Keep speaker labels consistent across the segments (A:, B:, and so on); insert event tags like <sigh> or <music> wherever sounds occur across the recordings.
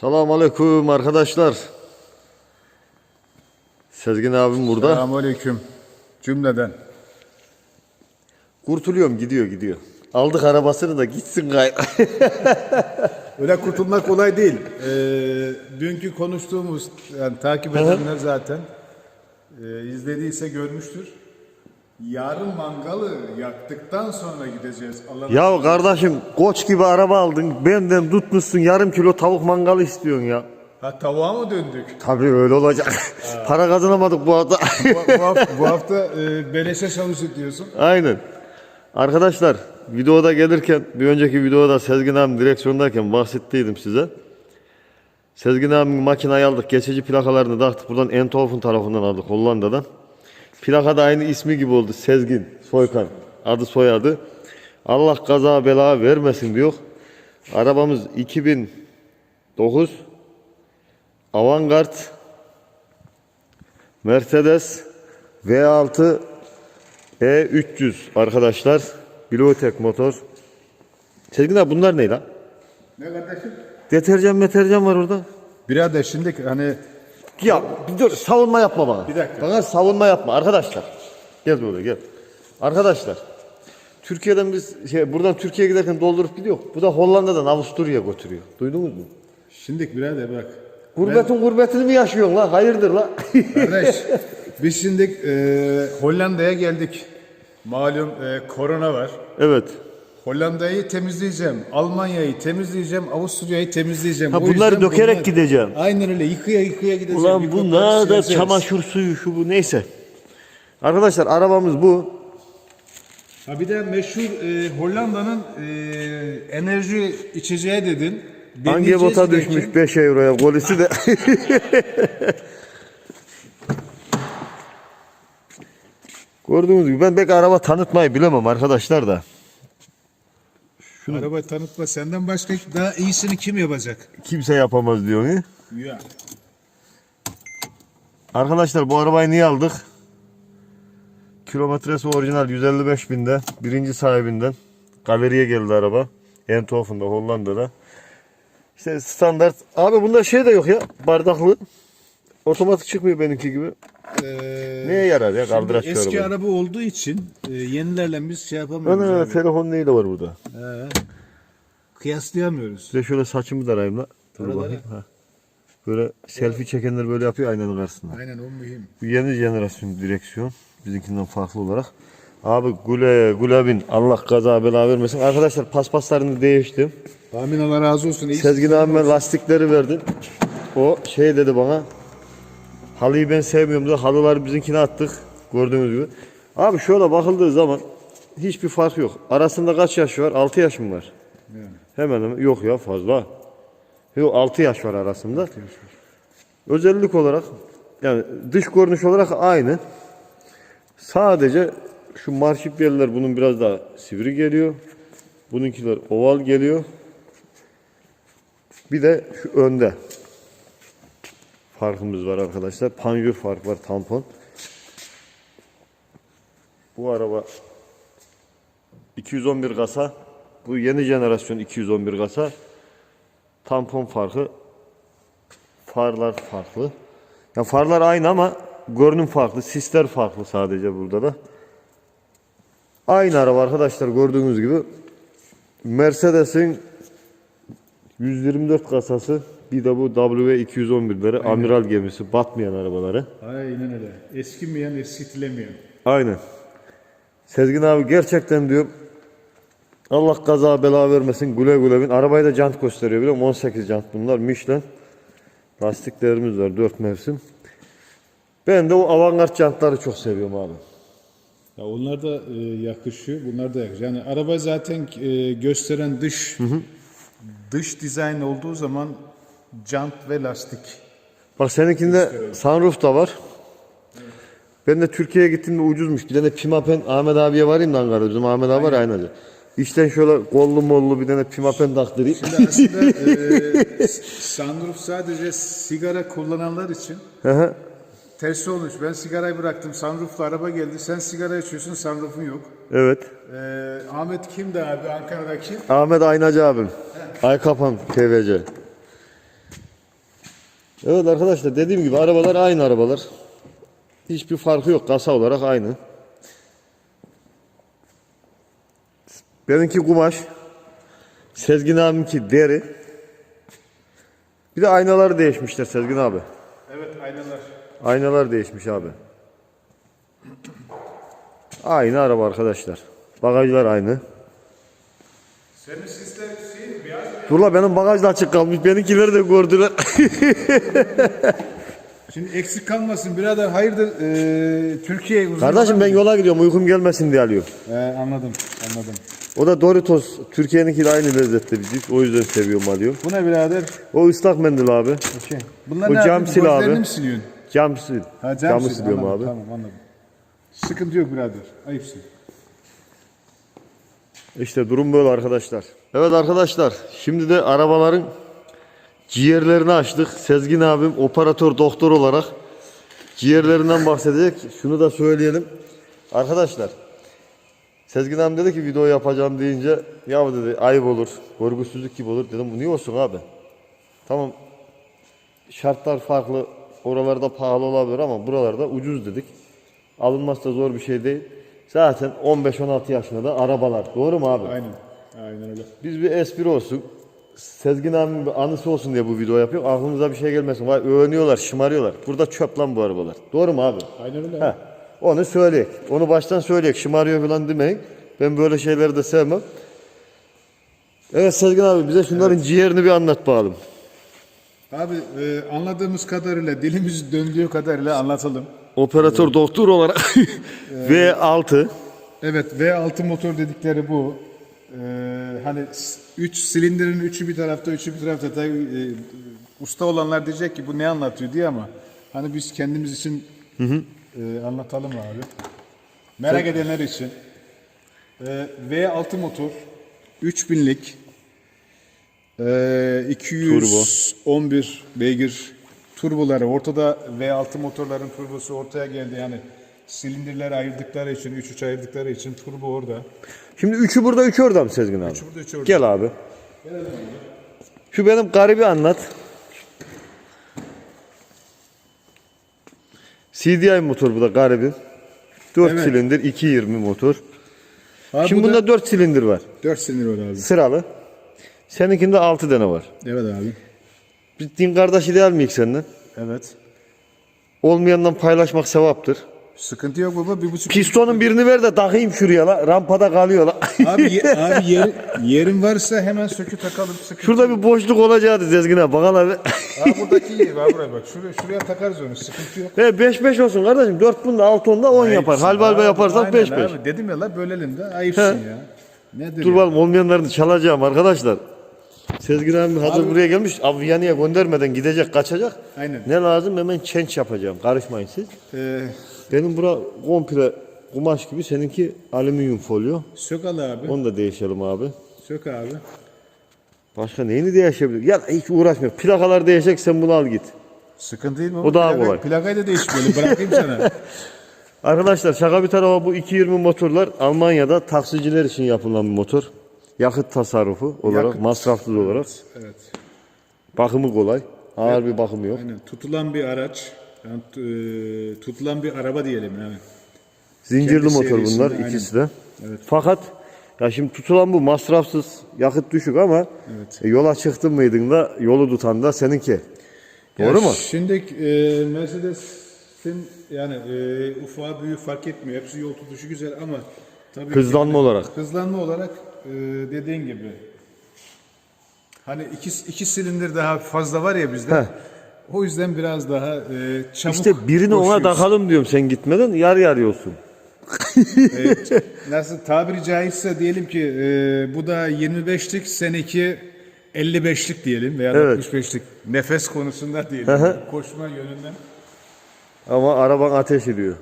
A: Selamun Aleyküm arkadaşlar. Sezgin abim burada.
B: Selamünaleyküm cümleden.
A: Kurtuluyorum gidiyor gidiyor. Aldık arabasını da gitsin gay. <laughs>
B: Öyle kurtulmak kolay değil. Ee, dünkü konuştuğumuz, yani takip edenler zaten e, izlediyse görmüştür. Yarın mangalı yaktıktan sonra gideceğiz. Allah'ın
A: ya kardeşim koç gibi araba aldın. Benden tutmuşsun yarım kilo tavuk mangalı istiyorsun ya.
B: Ha tavuğa mı döndük?
A: Tabii öyle olacak. Para kazanamadık bu arada.
B: bu, bu hafta, bu hafta e, beleşe çalıştık diyorsun.
A: Aynen. Arkadaşlar videoda gelirken bir önceki videoda Sezgin abim direksiyondayken bahsettiydim size. Sezgin abim makinayı aldık. Geçici plakalarını taktık. Buradan Enthofen tarafından aldık Hollanda'dan. Plaka da aynı ismi gibi oldu. Sezgin, Soykan. Adı soyadı. Allah kaza bela vermesin diyor. Arabamız 2009 Avantgard Mercedes V6 E300 arkadaşlar. Bilotek motor. Sezgin abi bunlar ne lan?
B: Ne kardeşim?
A: Deterjan meterjan var orada.
B: Birader şimdi hani
A: Ya bir dur savunma yapma bana.
B: Bir dakika.
A: Bana savunma yapma arkadaşlar. Gel buraya gel. Arkadaşlar. Türkiye'den biz şey buradan Türkiye'ye giderken doldurup gidiyor. Bu da Hollanda'dan Avusturya'ya götürüyor. Duydunuz mu?
B: şimdi birader bak.
A: Gurbetin gurbetini mi yaşıyorsun lan? Hayırdır lan?
B: Kardeş <laughs> biz şimdi e, Hollanda'ya geldik. Malum e, korona var.
A: evet.
B: Hollanda'yı temizleyeceğim, Almanya'yı temizleyeceğim, Avusturya'yı temizleyeceğim.
A: Ha
B: O
A: bunları
B: yüzden
A: dökerek
B: bunlar-
A: gideceğim.
B: Aynen öyle yıkaya yıkaya gideceğim.
A: Ulan bu ne da
B: sileceğiz.
A: çamaşır suyu şu bu neyse. Arkadaşlar arabamız bu.
B: Ha bir de meşhur e, Hollanda'nın e, enerji içeceği dedin.
A: Hangi
B: Deneyeceğiz
A: bota
B: belki.
A: düşmüş 5 euroya golisi de. <laughs> Gördüğünüz gibi ben pek araba tanıtmayı bilemem arkadaşlar da.
B: Araba tanıtma senden başka daha iyisini kim yapacak?
A: Kimse yapamaz diyor. He?
B: Ya.
A: Arkadaşlar bu arabayı niye aldık? Kilometresi orijinal 155 binde. Birinci sahibinden. Galeriye geldi araba. Eindhoven'da Hollanda'da. İşte standart. Abi bunda şey de yok ya. Bardaklı. Otomatik çıkmıyor benimki gibi.
B: Ee,
A: Neye yarar ya kaldıraç
B: eski
A: araba?
B: araba olduğu için e, yenilerle biz şey yapamıyoruz.
A: Ana
B: abi.
A: telefon neyi de var burada.
B: He. Kıyaslayamıyoruz.
A: Size şöyle saçımı da arayayım la. Dur
B: Ara,
A: bakayım. Ha. Böyle selfie çekenler böyle yapıyor aynanın karşısında.
B: Aynen o mühim.
A: Bu yeni jenerasyon direksiyon. Bizimkinden farklı olarak. Abi güle güle bin. Allah kaza bela vermesin. Arkadaşlar paspaslarını değiştim.
B: Amin Allah razı olsun. İyi
A: Sezgin abime lastikleri verdim. O şey dedi bana. Halıyı ben sevmiyorum dedi. Halıları bizimkine attık. Gördüğünüz gibi. Abi şöyle bakıldığı zaman hiçbir fark yok. Arasında kaç yaş var? 6 yaş mı var?
B: Yani.
A: Hemen hemen. Yok ya fazla. Yok 6 yaş var arasında. Özellik olarak yani dış görünüş olarak aynı. Sadece şu marşipyeller bunun biraz daha sivri geliyor. Bununkiler oval geliyor. Bir de şu önde farkımız var arkadaşlar. Panjur fark var tampon. Bu araba 211 kasa. Bu yeni jenerasyon 211 kasa. Tampon farkı. Farlar farklı. Ya farlar aynı ama görünüm farklı. Sisler farklı sadece burada da. Aynı araba arkadaşlar gördüğünüz gibi. Mercedes'in 124 kasası. Bir de bu W211'leri amiral gemisi batmayan arabaları.
B: Aynen öyle. Eskimeyen, eskitilemeyen.
A: Aynen. Sezgin abi gerçekten diyor Allah kaza bela vermesin güle güle bin. Arabayı da jant gösteriyor biliyor musun? 18 jant bunlar Michelin. Lastiklerimiz var 4 mevsim. Ben de o avantgard jantları çok seviyorum abi.
B: Ya onlar da e, yakışıyor. Bunlar da yakışıyor. Yani araba zaten e, gösteren dış dış dizayn olduğu zaman jant ve lastik.
A: Bak seninkinde sunroof da var. Ben de Türkiye'ye gittiğimde ucuzmuş. Bir tane Pimapen Ahmet abiye varayım da Ankara'da. Bizim Ahmet abi var ya aynı. İşten şöyle kollu mollu bir tane Pimapen taktırayım.
B: Şimdi aslında <laughs> e, sunroof sadece sigara kullananlar için
A: Hı hı.
B: tersi olmuş. Ben sigarayı bıraktım. Sunroof'lu araba geldi. Sen sigara içiyorsun. Sunroof'un yok.
A: evet.
B: E, Ahmet kimdi abi? Ankara'daki.
A: Ahmet Aynacı abim. Ay kapan TVC. Evet arkadaşlar dediğim gibi arabalar aynı arabalar. Hiçbir farkı yok kasa olarak aynı. Benimki kumaş. Sezgin abiminki deri. Bir de aynaları değişmişler Sezgin abi.
B: Evet aynalar.
A: Aynalar değişmiş abi. Aynı araba arkadaşlar. Bagajlar aynı.
B: Beyaz mı?
A: Dur la benim bagaj da açık kalmış. Benimkileri de gördüler. <laughs>
B: Şimdi eksik kalmasın birader hayırdır e, Türkiye uzun
A: Kardeşim ben yola gidiyorum uykum gelmesin diye alıyorum.
B: He, anladım anladım.
A: O da Doritos. Türkiye'ninkiyle aynı lezzette bizim. O yüzden seviyorum alıyorum.
B: Bu ne birader?
A: O ıslak mendil abi.
B: Şey. Bunlar
A: Bu
B: ne
A: cam
B: yapıyorsun?
A: sil abi.
B: Gözlerini mi siliyorsun?
A: Cam sil.
B: Ha, cam
A: Camı
B: sil.
A: siliyorum
B: Anladım,
A: abi.
B: Tamam anladım. Sıkıntı yok birader. Ayıpsın.
A: İşte durum böyle arkadaşlar. Evet arkadaşlar şimdi de arabaların ciğerlerini açtık. Sezgin abim operatör doktor olarak ciğerlerinden bahsedecek. Şunu da söyleyelim. Arkadaşlar Sezgin abim dedi ki video yapacağım deyince ya dedi ayıp olur, görgüsüzlük gibi olur. Dedim bu niye olsun abi? Tamam şartlar farklı. Oralarda pahalı olabilir ama buralarda ucuz dedik. Alınması da zor bir şey değil. Zaten 15-16 yaşında da arabalar. Doğru mu abi?
B: Aynen. Aynen öyle.
A: Biz bir espri olsun. Sezgin abimin bir anısı olsun diye bu video yapıyor. Aklımıza bir şey gelmesin. Vay övünüyorlar, şımarıyorlar. Burada çöp lan bu arabalar. Doğru mu abi?
B: Aynen öyle.
A: Heh. Onu söyleyek. Onu baştan söyleyek. Şımarıyor falan demeyin. Ben böyle şeyleri de sevmem. Evet Sezgin abi bize şunların ciğerini bir anlat bakalım.
B: Abi e, anladığımız kadarıyla dilimiz döndüğü kadarıyla anlatalım.
A: Operatör doktor olarak V6 <laughs>
B: Evet V6 motor dedikleri bu. Ee, hani 3 silindirin üçü bir tarafta, üçü bir tarafta. Tabii, e, usta olanlar diyecek ki bu ne anlatıyor diye ama hani biz kendimiz için e, anlatalım abi. Merak edenler için. Ee, V6 motor 3000'lik e, 211 beygir turboları ortada V6 motorların turbosu ortaya geldi yani silindirleri ayırdıkları için 3 3 ayırdıkları için turbo orada.
A: Şimdi üçü burada üçü orada mı Sezgin abi?
B: burada, üçü orada.
A: Gel abi. Şu benim garibi anlat. CDI motor bu da garibi. 4
B: Evet.
A: silindir 220 motor.
B: Abi
A: Şimdi
B: bu da
A: bunda 4 silindir var.
B: 4 silindir var abi.
A: Sıralı. Seninkinde 6 tane var.
B: Evet abi.
A: Biz din kardeşi değil miyiz senden?
B: Evet.
A: Olmayandan paylaşmak sevaptır.
B: Sıkıntı yok baba. Bir buçuk.
A: Pistonun birini ver de takayım şuraya la. Rampada kalıyor la.
B: abi, ye- <laughs> abi yer, yerin varsa hemen sökü takalım. Sıkıntı
A: Şurada bir boşluk olacaktı Sezgin abi. Bakalım abi.
B: Abi buradaki iyi. Abi buraya bak. Şuraya, şuraya takarız onu. Sıkıntı yok.
A: He 5-5 olsun kardeşim. 4 bunda 6 onda 10 yapar.
B: Ayıpsın.
A: Halbal
B: Abi,
A: yaparsak
B: aynen
A: 5-5.
B: Abi. Dedim ya la bölelim de ayıpsın ya. Nedir
A: Dur bakalım olmayanlarını çalacağım arkadaşlar. Sezgin abi hazır
B: Abi-
A: buraya gelmiş. Abi Viyana'ya göndermeden gidecek, kaçacak.
B: Aynen.
A: Ne lazım? Hemen çenç yapacağım. Karışmayın siz.
B: Ee,
A: Benim bura komple kumaş gibi. Seninki alüminyum folyo.
B: sök al abi.
A: Onu da değişelim abi.
B: Sök abi.
A: Başka neyini değişebilir? Ya hiç uğraşmıyor. Plakalar değişecek sen bunu al git.
B: Sıkıntı değil mi?
A: O daha
B: Plaka-
A: kolay.
B: Plakayı da değişmeyelim. Bırakayım sana. <laughs>
A: Arkadaşlar şaka bir tarafa bu 220 motorlar Almanya'da taksiciler için yapılan bir motor. Yakıt tasarrufu olarak,
B: Yakıt.
A: masrafsız olarak.
B: Evet.
A: Bakımı kolay. Ağır bir bakımı yok.
B: Aynen. Tutulan bir araç. Yani, e, tutulan bir araba diyelim yani.
A: Zincirli
B: Kendi
A: motor bunlar
B: aynen.
A: ikisi de.
B: Evet.
A: Fakat ya şimdi tutulan bu masrafsız, yakıt düşük ama
B: Evet.
A: e, yola çıktın mıydın da yolu tutan da seninki. Doğru
B: Ya
A: mu?
B: Şimdi e, Mercedes'in yani e, ufağı büyüğü fark etmiyor. Hepsi yol tutuşu güzel ama tabii
A: Hızlanma olarak.
B: hızlanma olarak e, dediğin gibi hani iki, iki silindir daha fazla var ya bizde.
A: Heh.
B: O yüzden biraz daha e, çabuk
A: İşte birini ona
B: koşuyoruz.
A: takalım diyorum sen gitmeden yarı yarı olsun.
B: Nasıl tabiri caizse diyelim ki e, bu da 25'lik seninki 55'lik diyelim veya
A: Evet.
B: 65'lik nefes konusunda diyelim. Koşma yönünden.
A: Ama araban ateş ediyor.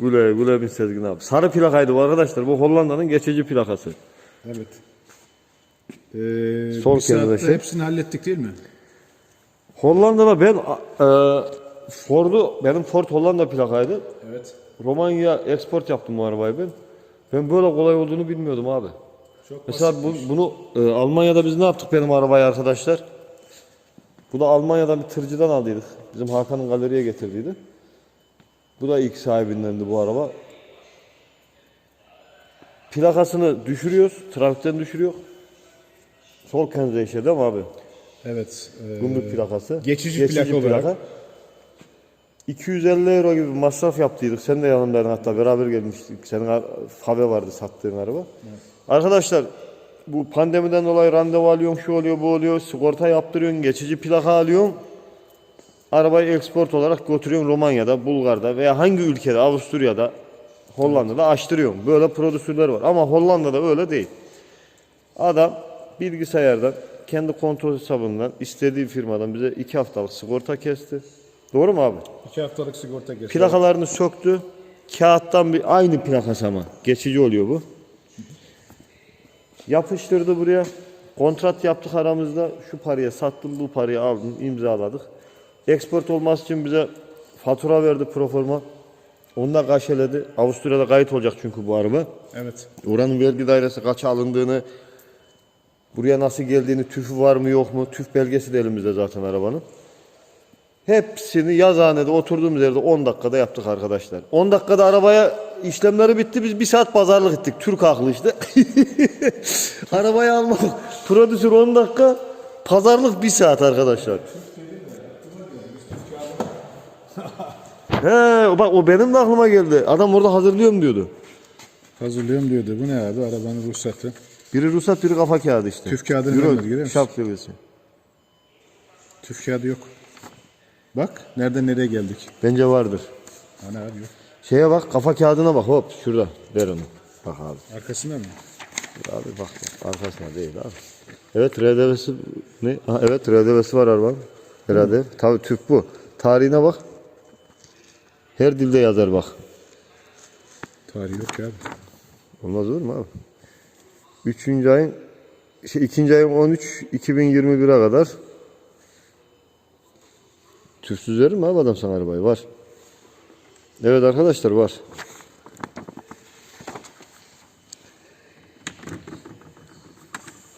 A: Güle güle bin Sezgin abi. Sarı plakaydı bu arkadaşlar. Bu Hollanda'nın geçici plakası.
B: Evet. Ee, bir saatte
A: kenara şey.
B: hepsini hallettik değil mi?
A: Hollanda'da ben e, Ford'u, benim Ford Hollanda plakaydı.
B: Evet.
A: Romanya export yaptım bu arabayı ben. Ben böyle kolay olduğunu bilmiyordum abi.
B: Çok
A: Mesela bu, bunu e, Almanya'da biz ne yaptık benim arabayı arkadaşlar? Bu da Almanya'dan bir tırcıdan aldıydık. Bizim Hakan'ın galeriye getirdiydi. Bu da ilk sahibindendi bu araba. Plakasını düşürüyoruz. Trafikten düşürüyor. Sol kenze değil mi abi?
B: Evet. e,
A: Gümrük plakası.
B: geçici plaka olarak.
A: 250 euro gibi bir masraf yaptıydık. Sen de yanımdaydın hatta beraber gelmiştik. Senin Fave vardı sattığın araba. Arkadaşlar bu pandemiden dolayı randevu alıyorsun, şu oluyor, bu oluyor. Sigorta yaptırıyorsun, geçici plaka alıyorsun. Arabayı export olarak götürüyorsun Romanya'da, Bulgar'da veya hangi ülkede, Avusturya'da, Hollanda'da açtırıyorsun. Böyle prodüsörler var. Ama Hollanda'da öyle değil. Adam bilgisayardan kendi kontrol hesabından istediği firmadan bize iki haftalık sigorta kesti. Doğru mu abi?
B: İki haftalık sigorta geçti.
A: Plakalarını söktü. Kağıttan bir aynı plakası ama geçici oluyor bu. Yapıştırdı buraya. Kontrat yaptık aramızda. Şu paraya sattım, bu parayı aldım, imzaladık. Export olması için bize fatura verdi proforma. Onu da kaşeledi. Avusturya'da kayıt olacak çünkü bu araba.
B: Evet.
A: Oranın vergi dairesi kaça alındığını, buraya nasıl geldiğini, tüfü var mı yok mu, tüf belgesi de elimizde zaten arabanın. Hepsini yazıhanede oturduğumuz yerde 10 dakikada yaptık arkadaşlar. 10 dakikada arabaya işlemleri bitti. Biz bir saat pazarlık ettik. Türk haklı işte. <laughs> Arabayı almak. Prodüsör 10 dakika. Pazarlık bir saat arkadaşlar. He, bak o benim de aklıma geldi. Adam orada hazırlıyorum diyordu.
B: Hazırlıyorum diyordu. Bu ne abi? Arabanın ruhsatı.
A: Biri ruhsat, biri kafa kağıdı işte.
B: Tüf kağıdını
A: Euro,
B: vermedi, görüyor musun?
A: Şap seviyesi.
B: Tüf kağıdı yok. Bak nereden nereye geldik.
A: Bence vardır.
B: Ana abi yok.
A: Şeye bak, kafa kağıdına bak hop şurada. Ver onu. Bak abi.
B: Arkasında mı?
A: Abi bak arkasına değil abi. Evet RDV'si ne? Ha, evet RDV'si var arabanın. Herhalde. Tabii tüp bu. Tarihine bak. Her dilde yazar bak.
B: Tarihi yok abi.
A: Olmaz olur mu abi? Üçüncü ayın şey, ikinci ayın 13 2021'e kadar tüpsüz verir mi abi adam sana arabayı? Var. Evet arkadaşlar var.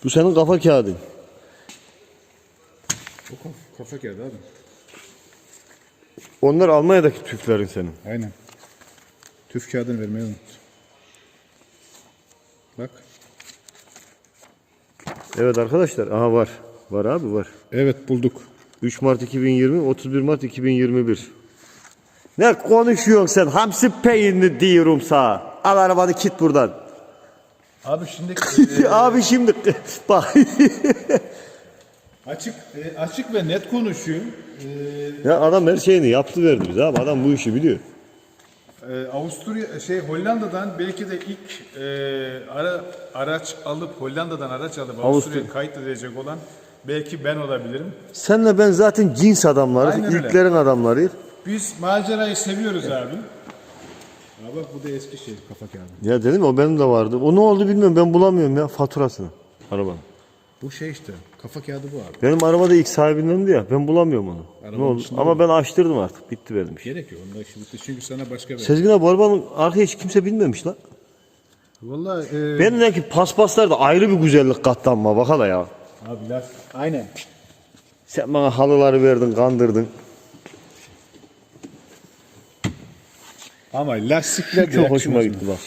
A: Bu senin kafa kağıdın.
B: O kafa, kafa kağıdı abi.
A: Onlar Almanya'daki tüflerin senin.
B: Aynen. Tüf kağıdını vermeyi unut. Bak.
A: Evet arkadaşlar. Aha var. Var abi var.
B: Evet bulduk.
A: 3 Mart 2020, 31 Mart 2021. Ne konuşuyorsun sen? Hamsi peynini diyorum sana. Al arabanı git buradan.
B: Abi şimdi <laughs>
A: Abi şimdi bak. <laughs>
B: açık e, açık ve net konuşuyorum. E,
A: ya adam her şeyini yaptı verdi bize abi. Adam bu işi biliyor.
B: e, Avusturya şey Hollanda'dan belki de ilk e, ara araç alıp Hollanda'dan araç alıp Avusturya'ya kayıt edecek olan belki ben olabilirim.
A: Senle ben zaten cins adamlarız.
B: Aynen öyle.
A: İlklerin adamlarıyız.
B: Biz macerayı seviyoruz abi. Abi bak bu da eski şey kafa kağıdı.
A: Ya dedim ya, o benim de vardı. O ne oldu bilmiyorum. Ben bulamıyorum ya faturasını. Arabanın.
B: Bu şey işte kafa kağıdı bu abi.
A: Benim araba da ilk sahibindendi ya. Ben bulamıyorum onu.
B: Arabanın
A: ne oldu?
B: içinde
A: Ama ben açtırdım artık. Bitti benim iş.
B: Gerek yok. Onda şimdi çünkü sana başka bir.
A: Sezgin abi bu arabanın arkaya hiç kimse binmemiş lan.
B: Vallahi e,
A: Benimdeki paspaslar da ayrı bir güzellik katlanma bak hala ya.
B: abi laf. Aynen.
A: Sen bana halıları verdin, kandırdın.
B: Ama lastikler de
A: Çok hoşuma
B: yakışmaz
A: gitti bak.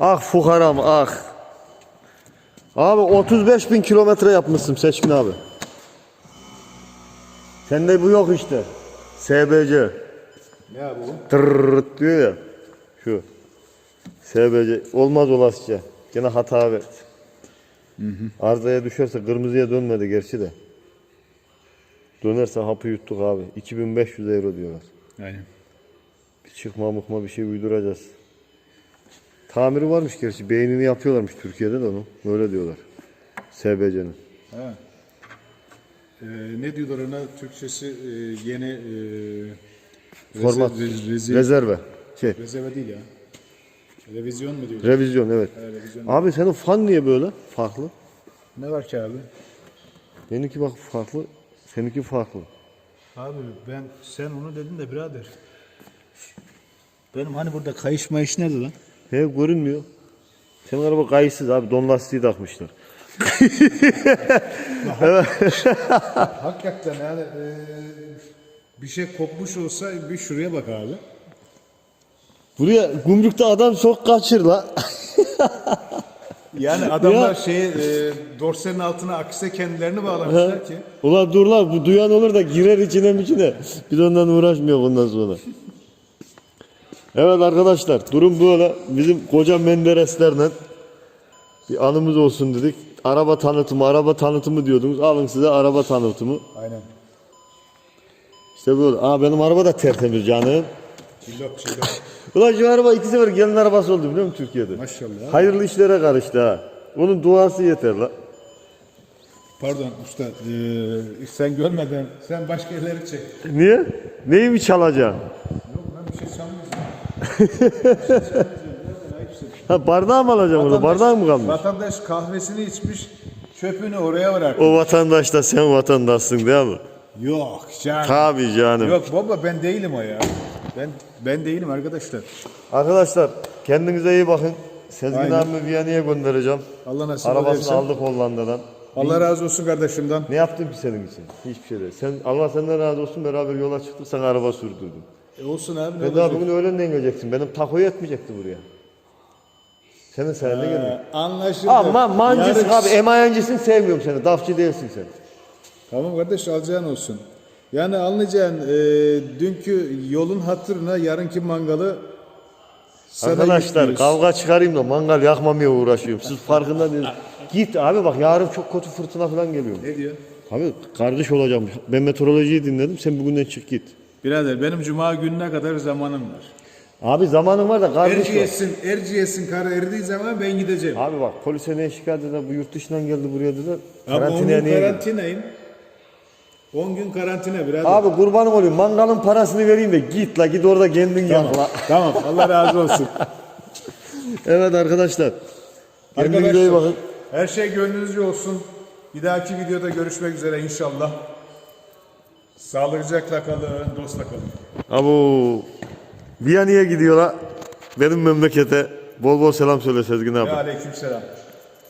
A: Ah fukaram ah. Abi 35 bin kilometre yapmışsın Seçkin abi. Sende bu yok işte. SBC.
B: Ne abi bu?
A: Tırrrrt diyor ya. Şu. SBC. Olmaz olasıca. Gene hata verdi. Arızaya düşerse kırmızıya dönmedi gerçi de. Dönerse hapı yuttuk abi. 2500 euro diyorlar.
B: Aynen.
A: Bir çıkma mıkma bir şey uyduracağız. Tamiri varmış gerçi. Beynini yapıyorlarmış Türkiye'de de onu. Öyle diyorlar. SBC'nin.
B: Ha. Ee, ne diyorlar ona Türkçesi e, yeni e,
A: Format.
B: reze- rezi-
A: Rezerve. Şey.
B: rezerve değil ya. Revizyon mu diyor?
A: Revizyon evet.
B: Ha, revizyon.
A: Abi senin fan niye böyle? Farklı.
B: Ne var ki abi?
A: Benimki bak farklı. Seninki farklı.
C: Abi ben sen onu dedin de birader. Benim hani burada kayış mayış nerede lan?
A: He görünmüyor. Senin araba kayıtsız abi don lastiği takmışlar. <laughs>
B: Hakikaten yani e, bir şey kopmuş olsa bir şuraya bak abi.
A: Buraya gümrükte adam çok kaçır la.
B: Yani adamlar
A: Ya.
B: şeyi e, dorsenin altına akse kendilerini bağlamışlar ki.
A: Ulan dur lan bu duyan olur da girer içine içine. Biz ondan uğraşmıyor bundan sonra. Evet arkadaşlar durum böyle. Bizim koca Mendereslerle bir anımız olsun dedik. Araba tanıtımı, araba tanıtımı diyordunuz. Alın size araba tanıtımı.
B: Aynen.
A: İşte böyle. Aa benim araba da tertemiz canım.
B: Çillok çillok. <laughs>
A: Ulan şu araba iki sefer gelin arabası oldu biliyor musun Türkiye'de?
B: Maşallah.
A: Hayırlı işlere karıştı ha. Onun duası yeter la.
B: Pardon usta e, sen görmeden sen başka yerleri çek.
A: Niye? Neyi mi çalacaksın?
B: Yok lan bir şey çalmıyorsun. <laughs>
A: Ha bardağı mı alacaksın onu? Bardağı mı kalmış?
B: Vatandaş kahvesini içmiş çöpünü oraya bırak.
A: O vatandaş da sen vatandaşsın değil mi?
B: Yok canım.
A: Tabii canım.
B: Yok baba ben değilim o ya. Ben ben değilim arkadaşlar.
A: Arkadaşlar kendinize iyi bakın. Sezgin
B: Aynen.
A: abimi Viyana'ya göndereceğim.
B: Allah nasip
A: Arabasını
B: ederse.
A: aldık Hollanda'dan.
B: Allah razı olsun kardeşimden.
A: Ne yaptım ki senin için? Hiçbir şey değil. Sen, Allah senden razı olsun beraber yola çıktık sana araba sürdürdüm.
B: E olsun abi ne
A: Ve daha
B: olacak?
A: bugün öğlenden geleceksin. Benim takoyu etmeyecekti buraya. Senin sayende geldim.
B: Ee, anlaşıldı.
A: Ama mancısın
B: Yarın-
A: abi, emayancısın sevmiyorum seni. Dafçı değilsin sen.
B: Tamam kardeş alacağın olsun. Yani anlayacağın e, dünkü yolun hatırına yarınki mangalı sana
A: Arkadaşlar
B: yüklüyoruz.
A: kavga çıkarayım da mangal yakmamaya uğraşıyorum. Siz farkında değilsiniz. Git abi bak yarın çok kötü fırtına falan geliyor.
B: Ne diyor?
A: Abi kardeş olacağım. Ben meteorolojiyi dinledim. Sen bugünden çık git.
B: Birader benim cuma gününe kadar zamanım var.
A: Abi zamanın var da kardeş var.
B: Erciyes'in, Erciyes'in kar eridiği zaman ben gideceğim.
A: Abi bak polise ne şikayet eder? Bu yurt dışından geldi buraya dedi.
B: Abi 10
A: Karantinaya
B: gün
A: niye
B: karantinayım. 10 gün karantina birader.
A: Abi kurbanım olayım. Mangalın parasını vereyim de git la git orada kendin yak la.
B: tamam Allah razı olsun. <laughs>
A: Evet arkadaşlar. Kendinize iyi
B: Arkadaşlar,
A: bakın.
B: Her şey gönlünüzce olsun. Bir dahaki videoda görüşmek üzere inşallah. Sağlıcakla kalın, dostla kalın.
A: Abu Viyana'ya gidiyor la. Benim memlekete. Bol bol selam söyle Sezgin abi.
B: Ve aleyküm selam.